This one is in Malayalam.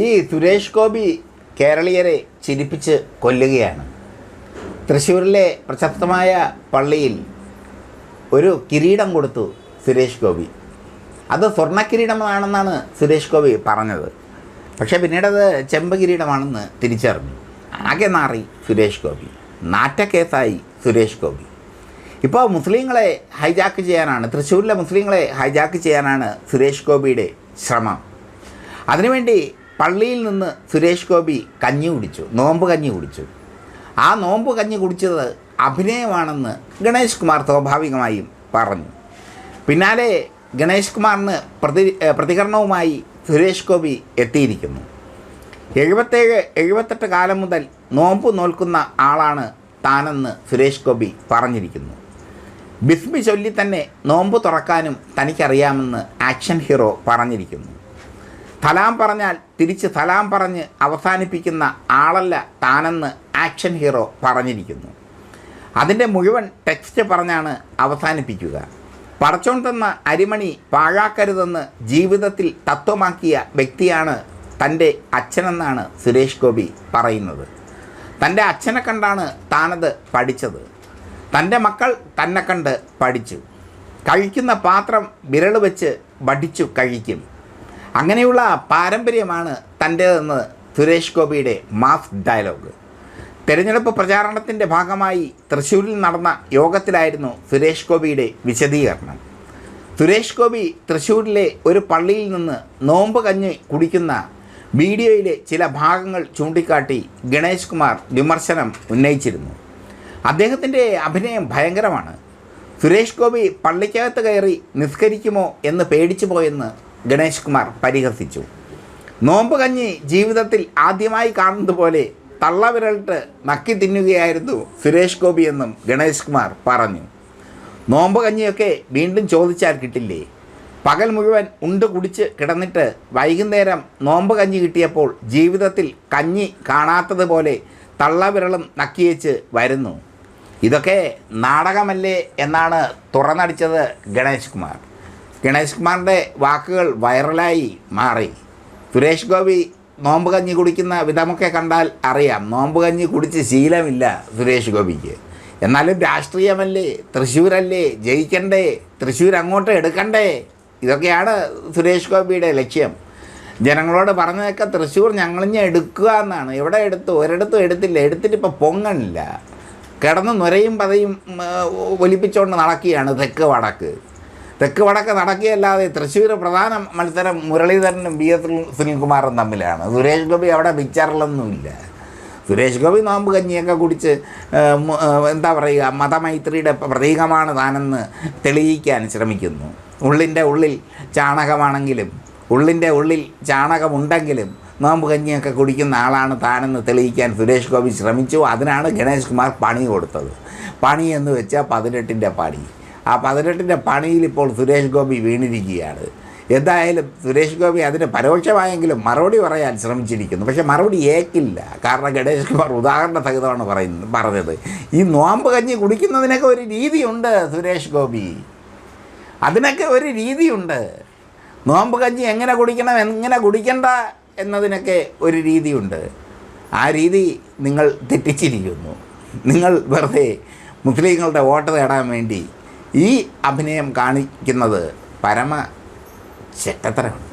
ഈ സുരേഷ് ഗോപി കേരളീയരെ ചിരിപ്പിച്ച് കൊല്ലുകയാണ്. തൃശ്ശൂരിലെ പ്രശസ്തമായ പള്ളിയിൽ ഒരു കിരീടം കൊടുത്തു സുരേഷ് ഗോപി. അത് സ്വർണ കിരീടമാണെന്നാണ് സുരേഷ് ഗോപി പറഞ്ഞത്. പക്ഷേ പിന്നീടത് ചെമ്പ് കിരീടമാണെന്ന് തിരിച്ചറിഞ്ഞു. ആകെ നാറി സുരേഷ് ഗോപി. നാറ്റക്കേസായി സുരേഷ് ഗോപി. ഇപ്പോൾ മുസ്ലിങ്ങളെ ഹൈജാക്ക് ചെയ്യാനാണ് തൃശ്ശൂരിലെ മുസ്ലിങ്ങളെ ഹൈജാക്ക് ചെയ്യാനാണ് സുരേഷ് ഗോപിയുടെ ശ്രമം. അതിനുവേണ്ടി പള്ളിയിൽ നിന്ന് സുരേഷ് ഗോപി കഞ്ഞി കുടിച്ചു നോമ്പ് കഞ്ഞി കുടിച്ചു. ആ നോമ്പ് കഞ്ഞി കുടിച്ചത് അഭിനയമാണെന്ന് ഗണേഷ് കുമാർ സ്വാഭാവികമായും പറഞ്ഞു. പിന്നാലെ ഗണേഷ് കുമാറിന് പ്രതി പ്രതികരണവുമായി സുരേഷ് ഗോപി എത്തിയിരിക്കുന്നു. എഴുപത്തേഴ് എഴുപത്തെട്ട് കാലം മുതൽ നോമ്പ് നോൽക്കുന്ന ആളാണ് താനെന്ന് സുരേഷ് ഗോപി പറഞ്ഞിരിക്കുന്നു. ബിസ്മി ചൊല്ലി തന്നെ നോമ്പ് തുറക്കാനും തനിക്കറിയാമെന്ന് ആക്ഷൻ ഹീറോ പറഞ്ഞിരിക്കുന്നു. സലാം പറഞ്ഞാൽ തിരിച്ച് സലാം പറഞ്ഞ് അവസാനിപ്പിക്കുന്ന ആളല്ല താനെന്ന് ആക്ഷൻ ഹീറോ പറഞ്ഞിരിക്കുന്നു. അതിന്റെ മുഴുവൻ ടെക്സ്റ്റ് പറഞ്ഞാണ് അവസാനിപ്പിക്കുക. പടച്ചോൺ തന്ന അരിമണി പാഴാക്കരുതെന്ന് ജീവിതത്തിൽ തത്വമാക്കിയ വ്യക്തിയാണ് തന്റെ അച്ഛനെന്നാണ് സുരേഷ് ഗോപി പറയുന്നത്. തന്റെ അച്ഛനെ കണ്ടാണ് താനത് പഠിച്ചത്. തന്റെ മക്കൾ തന്നെ കണ്ട് പഠിച്ചു. കഴിക്കുന്ന പാത്രം വിരൽ വെച്ച് പഠിച്ചു കഴിക്കും. അങ്ങനെയുള്ള പാരമ്പര്യമാണ് തന്റേതെന്ന് സുരേഷ് ഗോപിയുടെ മാസ് ഡയലോഗ്. തെരഞ്ഞെടുപ്പ് പ്രചാരണത്തിന്റെ ഭാഗമായി തൃശ്ശൂരിൽ നടന്ന യോഗത്തിലായിരുന്നു സുരേഷ് ഗോപിയുടെ വിശദീകരണം. സുരേഷ് ഗോപി തൃശ്ശൂരിലെ ഒരു പള്ളിയിൽ നിന്ന് നോമ്പ് കഞ്ഞി കുടിക്കുന്ന വീഡിയോയിലെ ചില ഭാഗങ്ങൾ ചൂണ്ടിക്കാട്ടി ഗണേഷ് കുമാർ വിമർശനം ഉന്നയിച്ചിരുന്നു. അദ്ദേഹത്തിന്റെ അഭിനയം ഭയങ്കരമാണ്. സുരേഷ് ഗോപി പള്ളിക്കകത്ത് കയറി നിസ്കരിക്കുമോ എന്ന് പേടിച്ചു പോയെന്ന് ഗണേഷ് കുമാർ പരിഹസിച്ചു. നോമ്പ് കഞ്ഞി ജീവിതത്തിൽ ആദ്യമായി കാണുന്നതുപോലെ തള്ളവിരലിട്ട് നക്കി തിന്നുകയായിരുന്നു സുരേഷ് ഗോപി എന്നും ഗണേഷ് കുമാർ പറഞ്ഞു. നോമ്പ് കഞ്ഞിയൊക്കെ വീണ്ടും ചോദിച്ചാൽ കിട്ടില്ലേ? പകൽ മുഴുവൻ ഉണ്ട് കുടിച്ച് കിടന്നിട്ട് വൈകുന്നേരം നോമ്പ് കഞ്ഞി കിട്ടിയപ്പോൾ ജീവിതത്തിൽ കഞ്ഞി കാണാത്തതുപോലെ തള്ളവിരളും നക്കിയേച്ച് വരുന്നു. ഇതൊക്കെ നാടകമല്ലേ എന്നാണ് തുറന്നടിച്ചത് ഗണേഷ് കുമാർ. ഗണേഷ് കുമാറിന്റെ വാക്കുകൾ വൈറലായി മാറി. സുരേഷ് ഗോപി നോമ്പ് കഞ്ഞി കുടിക്കുന്ന വിധമൊക്കെ കണ്ടാൽ അറിയാം. നോമ്പ് കഞ്ഞി കുടിച്ച് ശീലമില്ല സുരേഷ് ഗോപിക്ക്. എന്നാലും രാഷ്ട്രീയമല്ലേ? തൃശ്ശൂരല്ലേ? ജയിക്കണ്ടേ? തൃശ്ശൂർ അങ്ങോട്ട് എടുക്കണ്ടേ? ഇതൊക്കെയാണ് സുരേഷ് ഗോപിയുടെ ലക്ഷ്യം. ജനങ്ങളോട് പറഞ്ഞതൊക്കെ തൃശ്ശൂർ ഞങ്ങളിഞ്ഞ് എടുക്കുക എന്നാണ്. എവിടെ എടുത്തു? ഒരിടത്തും എടുത്തില്ല. എടുത്തിട്ട് ഇപ്പോൾ പൊങ്ങണില്ല. കിടന്ന് നുരയും പതയും ഒലിപ്പിച്ചുകൊണ്ട് നടക്കുകയാണ് തെക്ക് വടക്ക്. തെക്ക് വടക്ക് നടക്കുകയല്ലാതെ തൃശ്ശൂർ പ്രധാന മത്സരം മുരളീധരനും ബി എസ് സുനിൽകുമാറും തമ്മിലാണ്. സുരേഷ് ഗോപി അവിടെ പിക്ചറിലൊന്നുമില്ല സുരേഷ് ഗോപി നോമ്പ് കഞ്ഞിയൊക്കെ കുടിച്ച് എന്താ പറയുക മതമൈത്രിയുടെ പ്രതീകമാണ് താനെന്ന് തെളിയിക്കാൻ ശ്രമിക്കുന്നു. ഉള്ളിന്റെ ഉള്ളിൽ ചാണകമാണെങ്കിലും ഉള്ളിന്റെ ഉള്ളിൽ ചാണകമുണ്ടെങ്കിലും നോമ്പ് കഞ്ഞിയൊക്കെ കുടിക്കുന്ന ആളാണ് താനെന്ന് തെളിയിക്കാൻ സുരേഷ് ഗോപി ശ്രമിച്ചു. അതിനാണ് ഗണേഷ് കുമാർ പണി കൊടുത്തത്. പണി എന്ന് വെച്ചാൽ പതിനെട്ടിന്റെ പണി. ആ പതിനെട്ടിന്റെ പണിയിൽ ഇപ്പോൾ സുരേഷ് ഗോപി വീണിരിക്കുകയാണ്. എന്തായാലും സുരേഷ് ഗോപി അതിന് പരോക്ഷമായെങ്കിലും മറുപടി പറയാൻ ശ്രമിച്ചിരിക്കുന്നു. പക്ഷേ മറുപടി ഏക്കില്ല. കാരണം ഗണേഷ് കുമാർ ഉദാഹരണ സഹിതമാണ് പറയുന്നത് പറഞ്ഞത്. ഈ നോമ്പ് കഞ്ഞി കുടിക്കുന്നതിനൊക്കെ ഒരു രീതിയുണ്ട് സുരേഷ് ഗോപി. അതിനൊക്കെ ഒരു രീതിയുണ്ട്. നോമ്പ് കഞ്ഞി എങ്ങനെ കുടിക്കണം എങ്ങനെ കുടിക്കണ്ട എന്നതിനൊക്കെ ഒരു രീതിയുണ്ട്. ആ രീതി നിങ്ങൾ തെറ്റിച്ചിരിക്കുന്നു. നിങ്ങൾ വെറുതെ മുസ്ലിങ്ങളുടെ വോട്ട് നേടാൻ വേണ്ടി ഈ അഭിനയം കാണിക്കുന്നത് പരമ ചെറ്റത്തരമാണ്